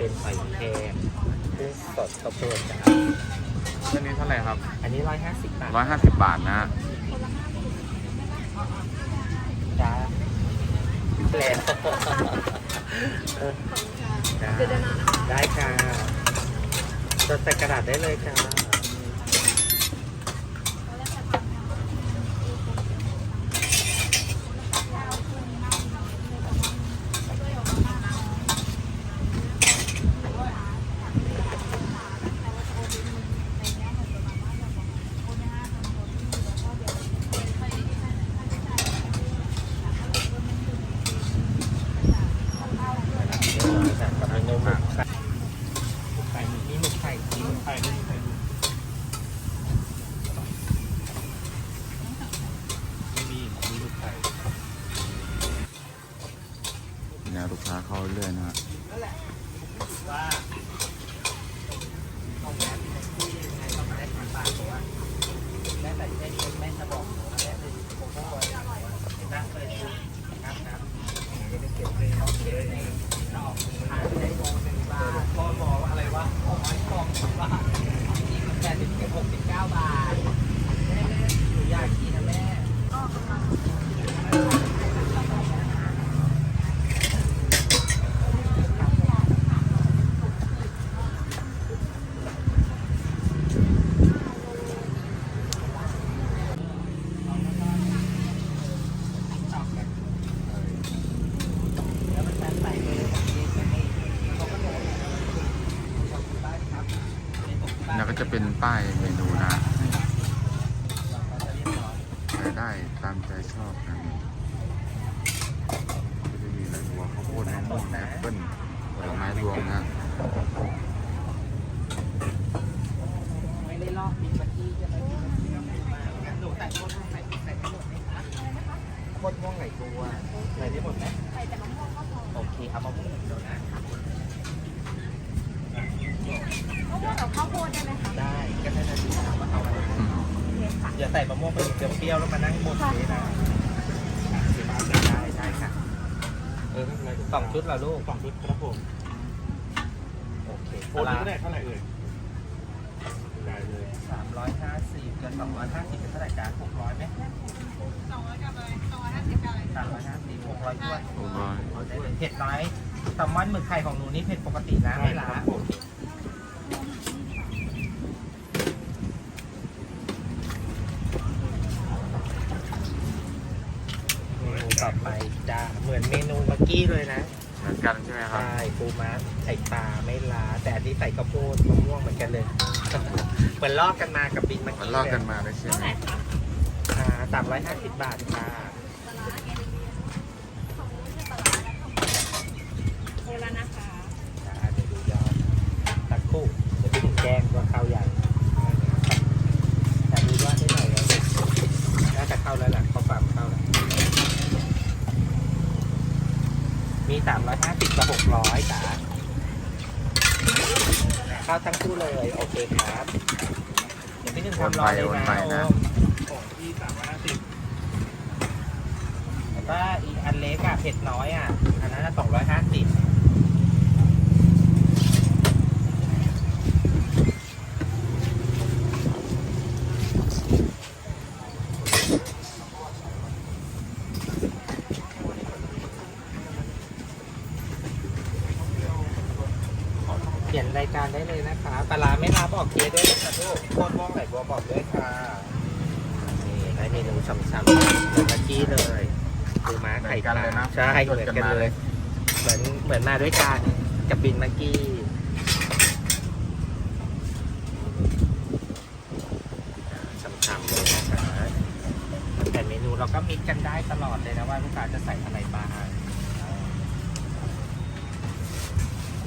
เป็นหอยแครงกุ้งสดข้าวโพดจ้าเส้นนี้เท่าไหร่ครับอันนี้ร้อยห้าสิบบาทร้อยห้าสิบบาทนะฮะจ้าแล้วเออจ้าได้ค่ะจดใส่กระดาษได้เลยจ้า กับเมนูหมึกไข่หมึกไข่มีหมึกไข่มีหมึกไข่มีหมึกไข่ไม่มีมีหมึกไข่ เนี่ยลูกค้า เข้าเรื่อยนะฮะว่าต้องแม่ที่ยังไงต้องมาได้ทานปากเพราะว่าแม่แต่แม่แม่จะบอกหนูนะแม่คือผมก็ว่านั่งเลยครับครับเก็บเลยเอาเก็บเลยดอกขายได้โลหนึ่งบาทพ่อบอกว่าอะไรวะของไม้กองสิบบาทนี่มันแปดสิบหกสิบเก้าบาทแม่แม่หนูอยากกินนะแม่ แล้วมันจะใส่เลยนี่ก็ให้เขาก็บอกขอบคุณบ้านครับในตกบ้าน เนี่ยก็ จะเป็นป้ายเมนูนะจะได้ตามใจชอบนะก็จะมีอะไรหัวข้าวโพดมะม่วงแอปเปิ้ลผลไม้รวมนะฮะไม่ได้ลอกบินมาที่จะไปที่เรามางั้นหนูใส่โคตรใส่ใส่หมดไหมคะโคตรม่วงไหลตัวใส่ได้หมดไหมใส่แต่มะม่วงก็พอโอเคเอามะม่วงหนึ่งเดียวนะ มะม่วงกับข้าวโพดได้ไหมคะได้ก็ได้จะถามว่าเอาอะไรอืมอย่าใส่มะม่วงไปถึงเปรี้ยวๆแล้วมานั่งบนนี้นะสิบบาทได้ได้ค่ะ เออสองชุดเหรอลูกสองชุดครับผม โอเคโอนก็ได้เท่าไหร่เอ่ยได้เลยสามร้อยห้าสิบกับสองร้อยห้าสิบเป็นเท่าไหร่จ้าหกร้อยไหมสองร้อยกับเลยสองร้อยห้าสิบกับเลยสามร้อยห้าสิบหกร้อยถ้วนหกร้อยได้เลยเผ็ดน้อย แซลมอนหมึกไข่ของหนูนี่เผ็ดปกตินะไม่ล้าโอเคเมนูต่อไปจ้าเหมือนเมนูเมื่อกี้เลยนะเหมือนกันใช่ไหมครับ ใช่ปูม้าไข่ปลาไม่ล้าแต่อันนี้ใส่ข้าวโพดมะม่วงเหมือนกันเลย เหมือนลอกกันมากับบินเมื่อมันกี้ลอกกันเลยมาได้ใช่เท่าไหไหมร่คะอ่าสามร้อยห้าสิบบาทค่ะ โคนละนะคะจ้าเดี๋ยวดูยอดตักคู่เดี๋ยวพี่ถึงแจ้งว่าเข้าอย่างแต่ดูยอดได้หน่อยแล้วน่าจะเข้าแล้วแหละเขาฝากเข้าแล้วมีสามร้อยห้าสิบกับหกร้อยจ้าเข้าทั้งคู่เลย โอเคครับ เดี๋ยวพี่หนึ่งทำรอเลยนะ โอมของที่สามร้อยห้าสิบแล้วก็อีกอันเล็กอะเผ็ดน้อยอะอันนั้นสองร้อยห้าสิบ เปลี่ยนรายการได้เลยนะคะปลาร้าไม่รับบอกเจ๊ด้วยนะคะลูกโคตรม่วงไหลบัวบอกด้วยค่ะ นี่ได้เมนูฉ่ำๆเหมือนเมื่อกี้เลยคือม้าไข่ปลาใช่เหมือนกันเลย เหมือนเหมือนมาด้วยกันกับบินเมื่อกี้ฉ่ำๆเลยนะคะแต่เมนูเราก็มิกกันได้ตลอดเลยนะว่าลูกค้าจะใส่อะไรบ้าง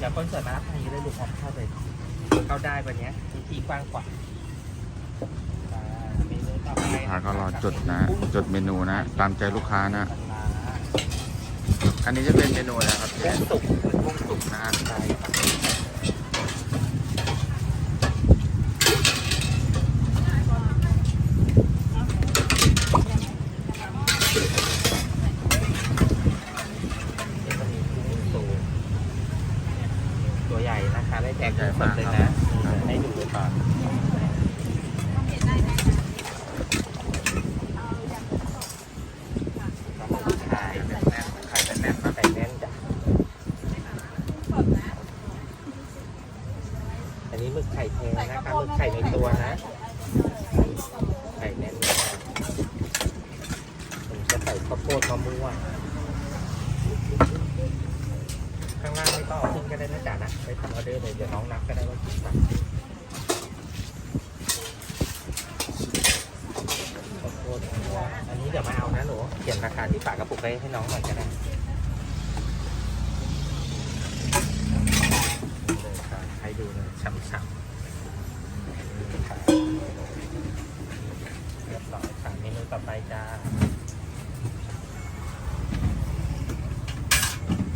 เดี๋ยวคนเสิร์ฟมารับทางนี้เลยลูกค้าเข้าไปเข้าได้วันเนี้ยมีที่กว้างกว่าอ่าเมนูต่อไปลูกค้าก็รอจดนะจดเมนูนะ ตามใจลูกค้านะ อันนี้จะเป็นเมนูอะไรครับเจ๊ กุ้งสุกกุ้งสุกนะฮะ ใช่นี่ก็มีกุ้งสุกตัวใหญ่ แท้กุ้งสดเลยนะให้ดูเลยก่อนไข่แน่นๆไข่แน่นๆไข่แน่นจ้ะ อันนี้หมึกไข่แท้นะคะหมึกไข่ในตัวนะ ไข่แน่นมากผมจะใส่ข้าวโพดมะม่วงข้างล่างไม่ต้องเอาขึ้นก็ได้นะจ๊ะนะไปทำออเดอร์เลยเดี๋ยวน้องนับก็ได้ว่ากี่สั่งข้าวโพดมะม่วงอันนี้เดี๋ยวมาเอานะหนูเขียนราคาที่ฝากระปุกไว้ให้น้องหน่อยก็ได้เลยค่ะให้ ดูเลยฉ่ำๆเรียบร้อยค่ะเมนูต่อไปจ้า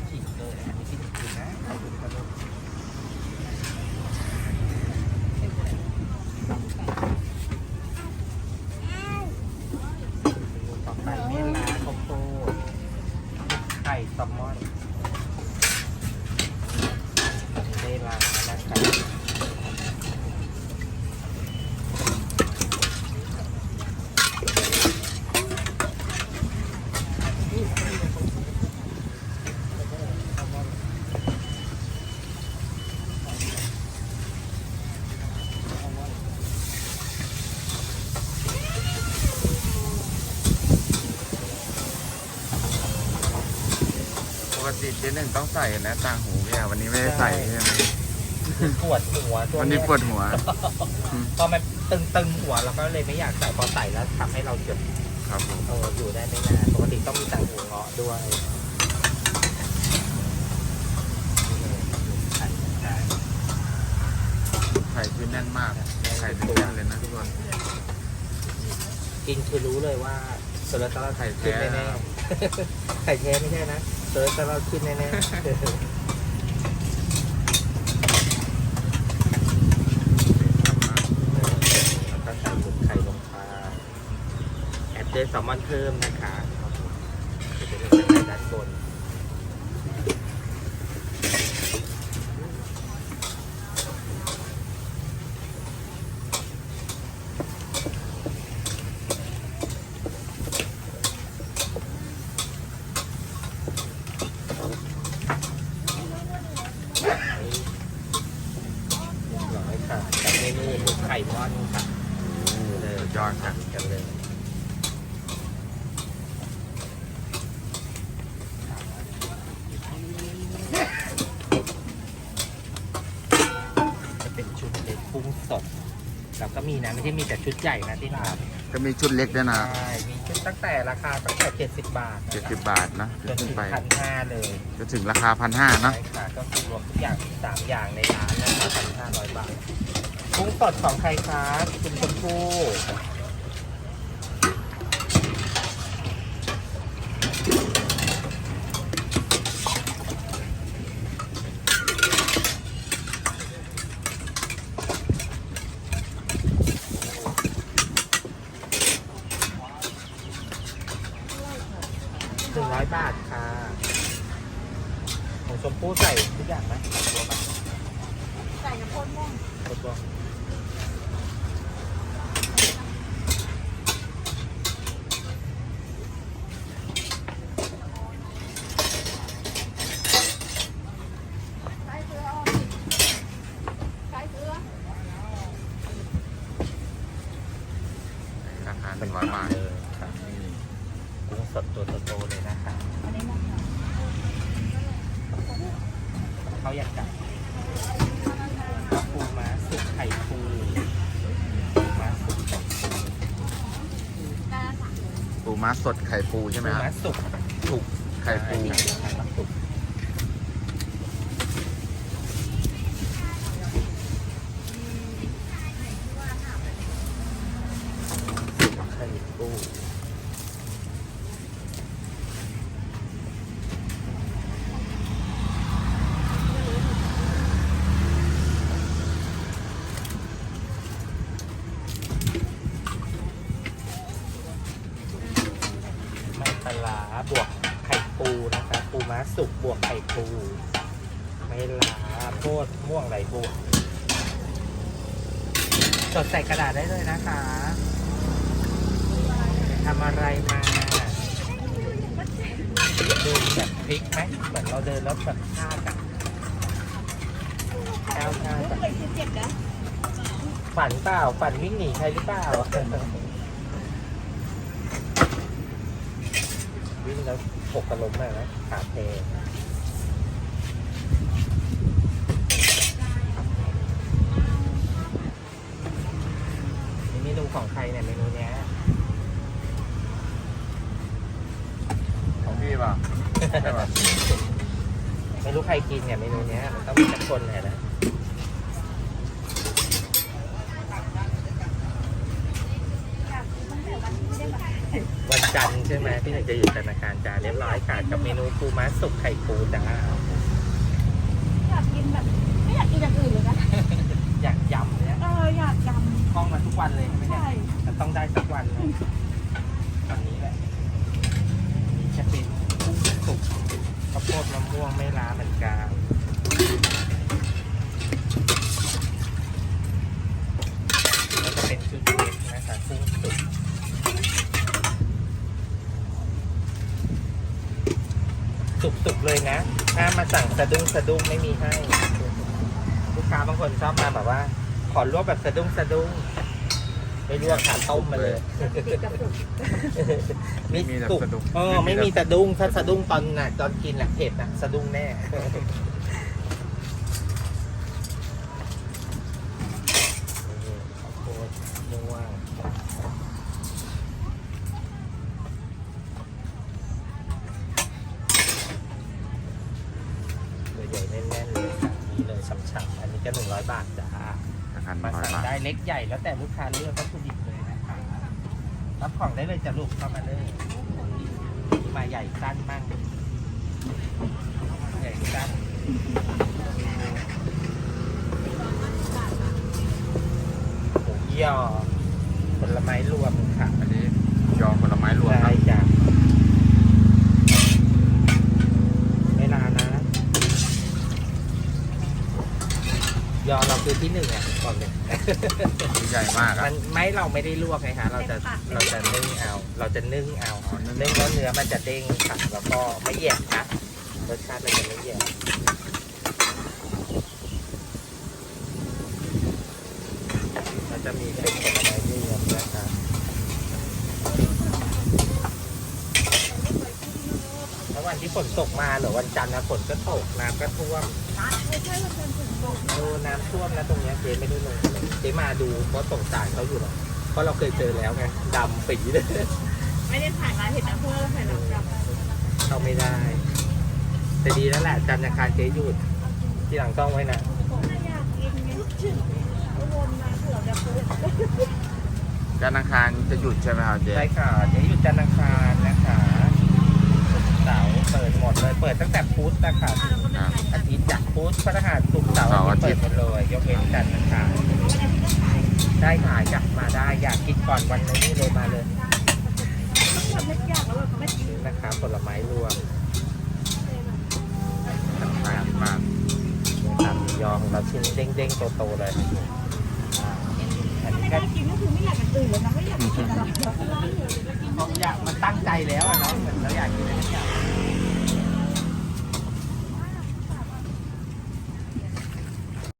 ฉีกเลยอันนี้ที่จริงนะขอบคุณครับลูกต่อไปเมลาข้าวโพดไข่แซลมอนเมลานะครับ ป กติเจ๊หนึ่งต้องใส่นะต่างหูเนี่ยวันนี้ไม่ได้ใส่ใช่ไหมปวดหัวช่วงวันนี้เยปวดหัว พอมันตึงๆหัวเราก็เลยไม่อยากใส่พอใส่แล้วทำให้เราเจ็บครับผมเอออยู่ได้ไม่นานปกติต้องมีแต่หัวเงาะด้วยไข่ได้ไข่คือแน่นมากไข่เป็นแน่นเลยนะทุกคน กินคือรู้เลยว่าโซลาร์ตลาไข่แท้ ขึ้นแน่ๆไข่แท้ไม่ใช่นะ เซิร์ตลาขึ้นแน่ๆแล้วก็ใส่หมึกไข่ลงไปแอดเดอร์แซลมอนเพิ่มนะคะจะเป็นด้านบน ร้อยค่ะกับเมนูหมึกไข่ม่อนค่ะ สุดยอดค่ะ กันเลยจะเป็นชุดเล็กกุ้งสดแล้วก็ มีนะไม่ใช่มีแต่ชุดใหญ่นะที่ร้านก็มีชุดเล็กด้วยนะใช่มีชุดตั้งแต่ราคาตั้งแต่70 บาทนะเจ็ดคะสิบบาทนะจขึ้นนถึงไปพันห้าเลยจะถึงราคาพันห้านะใช่ค่ะก็คือรวมทุกอย่างสามอย่างในร้านนะคะพันห้าร้อยบาทกุ้งสดของใครคะคุณชมพู่หนึ่งร้อยบาทค่ะของชมพู่ใส่ทุกอย่างไหมรวมไหม ใส่น้ำพ่นม่ว งรวมรวมใส่เกลือเอาใส่เกลือราคาหนึ่งร้อยบาทเลยครับกุ้งสดตัวโตๆเลยนะคะอันนี้นะคะเขาอยากจับ ม้าสดไข่ปูใช่ไหมปูครับม้าสุก ถูกไข่ปูไข่สุกไข่ปูมันปลาร้าบวกไข่ปูนะคะ ปูม้าสุกบวกไข่ปู ไม่ลาโคตรม่วงไหล บัวจดใส่กระดาษได้เลยนะคะทำอะไรมาเดูแบบพลิกไหมเหมือนเราเดินแล้วแบบท่ากันก้าวท่ากันเจ็บนะฝันเปล่าฝันวิ่งหนีใครหรือเปล่าวิ่งแล้วหกกระล้มมากนะขาเพ กินเนี่ยเมนูเนี้ยมันต้องมีสักคนแหละนะอยากกินตั้งแต่วันที่ได้แบบวันจันทร์ใช่ไหมพี่หนึ่งจะอยู่ธนาคารจ้าเรียบร้อยค่ะกับเมนูปูม้าสุกไข่ปูจ้าอยากกินแบบไม่อยากกินอย่างอื่นเลยนะอยากยำเนี่ยเอออยากยคล่องมาทุกวันเลยใช่ไหมำเนี่ยใช่จะต้องได้สักวันเลยวันนี้แหละนี่จะเป็นกุ้งสุก ข้าวโพดมะม่วงไม่ล้าเหมือนกันแล้วก็เป็นชุดเล็กนะคะกุ้งสุกสุกๆเลยนะถ้ามาสั่งสะดุ้งสะดุ้งไม่มีให้ ลูกค้าบางคนชอบมาแบบว่า ขอลวกแบบสะดุ้งสะดุ้ง ไม่ลวกขาต้มมาเลยติดกับสุกไม่มีแบบสุกสะดุ้งเออไม่มีสะดุ้งถ้าสะดุ้งตอนน่ะตอนกินแหละเผ็ดนะสะดุ้งแน่นี่ข้าวโพดม่วงตัวใหญ่แน่นๆเลยค่ะนี่เลยช่ำๆอันนี้ก็หนึ่งร้อยบาทจ้า ราคาหมานึ่งร้อยสั่งบาทได้เล็กใหญ่แล้วแต่ลูกค้าเลือกวัตถุดิบเลยนะคะรับของได้เลยจะลูกเข้ามาเลยมีมาใหญ่สั้นมั่งใหญ่สั้นหมูยอผลไม้รวมค่ะอันนี้ยอผลไม้รวมคได้รับ จ้ะไม่นานนะ ยอเราคือที่หนึ่งอะก่อนเลยใหญ่มากครัมับนไม่เราไม่ได้ลวกไงคะเราจะเราจะนึ่งเอา เราจะนึ่งเอาอ๋อนึ่งนึ่งแล้วเนื้อมันจะเด้งค่ะแล้วก็ไม่แยกนะรสชาติมันจะไม่แยกมันจะมีเป็นผลไม้รวมนะคะแล้ววั นที่ฝนตกมาหรือวันจันทร์นะฝนก็ตกน้ำก็ท่วมไม่ใช่ว่าเป็นถึงสุกเออน้ำท่วมนะตรงเนี้ยเจ๊ไม่ได้ลงเลยเจ๊มาดูเพราะสงสารเขาอยู่หรอกเพราะเราเคยเจอแล้วไงดำปีเลยไม่ได้ถ่ายร้านเห็นนะเพราะว่าเราใส่น้ำดำเข้าไม่ได้ แต่ดีแล้วแหละจันทร์อังคารเจ๊หยุดที่หลังต้องไว้นะไม่อยากกินไงวนมาเผื่อจะปุ๊บจันทร์อังคารจะหยุดใช่ไหมครับเจ๊ ใช่ค่ะเจ๊หยุดจันทร์อังคารนะคะ เสาร์เปิดหมดเลย เปิดตั้งแต่พุธนะคะครับ อาทิตย์จากพุธพฤหัสศุกร์เสาร์เสาร์อาอาทิทิตตย์ย์เปิดหมดเลย ยกเว้นจันทร์อังคารได้ขายกลับมาได้ อยากกินก่อนวันนี้เลยมาเลยมันไม่ยากแล้วเราไม่กินนี่นะคะผลไม้รวมน่ากินมากตามยอของเราชิ้นเด้งๆโตๆเลยอ่าอันนี้ไม่ก็ได้กินก็คือไม่อยากกันอื่นเลยนะไม่อยากกินอะไรร้านหมูจะกินเขาอยากมันตั้งใจแล้วอะเนาะเหมือนเราอยากกินอะไรสักอย่าง